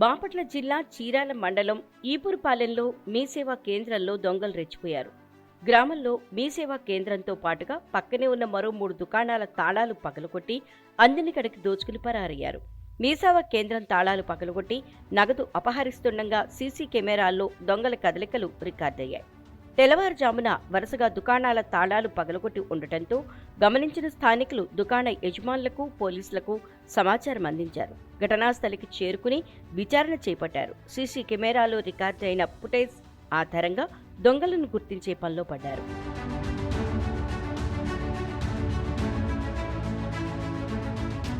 బాపట్ల జిల్లా చీరాల మండలం ఈపురపాలెంలో మీసేవా కేంద్రంలో దొంగలు రెచ్చిపోయారు. గ్రామంలో మీసేవా కేంద్రంతో పాటుగా పక్కనే ఉన్న మరో మూడు దుకాణాల తాళాలు పగలగొట్టి అందిని కడికి దోచుకుని పరారయ్యారు. మీసేవా కేంద్రం తాళాలు పగలగొట్టి నగదు అపహరిస్తుండగా సీసీ కెమెరాల్లో దొంగల కదలికలు రికార్డయ్యాయి. తెల్లవారుజామున వరుసగా దుకాణాల తాళాలు పగలగొట్టి ఉండటంతో గమనించిన స్థానికులు దుకాణ యజమానులకు పోలీసులకు సమాచారం అందించారు. ఘటనా స్థలికి చేరుకుని విచారణ చేపట్టారు. సీసీ కెమెరాలో రికార్డైన అయిన ఫుటేజ్ ఆధారంగా దొంగలను గుర్తించే పనిలో పడ్డారు.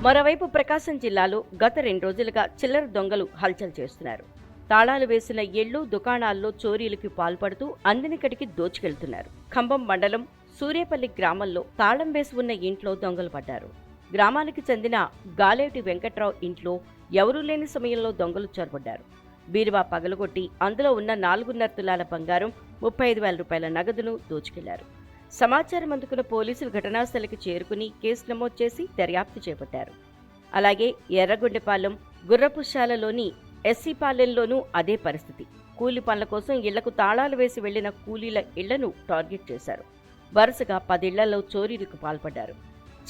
మరోవైపు ప్రకాశం జిల్లాలో గత రెండు రోజులుగా చిల్లర దొంగలు హల్చల్ చేస్తున్నారు. తాళాలు వేసిన ఎళ్ళు దుకాణాల్లో చోరీలకు పాల్పడుతూ అందినికడికి దోచుకెళ్తున్నారు. ఖమ్మం మండలం సూర్యపల్లి గ్రామంలో తాళం వేసి ఉన్న ఇంట్లో దొంగలు పడ్డారు. గ్రామానికి చెందిన గాలేటి వెంకట్రావు ఇంట్లో ఎవరూ లేని సమయంలో దొంగలు చొరబడ్డారు. బీరువా పగలగొట్టి అందులో ఉన్న నాలుగున్నర తులాల బంగారం ముప్పై ఐదు వేల రూపాయల నగదును దోచుకెళ్ళారు. సమాచారం అందుకున్న పోలీసులు ఘటనాస్థలికి చేరుకుని కేసు నమోదు చేసి దర్యాప్తు చేపట్టారు. అలాగే ఎర్రగొండపాలెం గుర్రపుశాలలోని ఎస్సీపాలెంలోనూ అదే పరిస్థితి. కూలి పనుల కోసం ఇళ్ళకు తాళాలు వేసి వెళ్ళిన కూలీల ఇళ్ళను టార్గెట్ చేశారు. వరుసగా పదిళ్ళలో చోరీలకు పాల్పడ్డారు.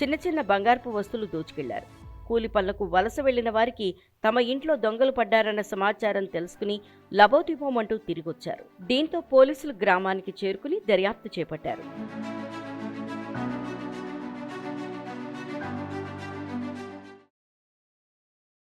చిన్న చిన్న బంగారపు వస్తువులు దోచుకెళ్ళారు. కూలి పనులకు వలస వెళ్ళిన వారికి తమ ఇంట్లో దొంగలు పడ్డారన్న సమాచారం తెలుసుకుని లబోదిబోమంటూ తిరిగొచ్చారు. దీంతో పోలీసులు గ్రామానికి చేరుకుని దర్యాప్తు చేపట్టారు.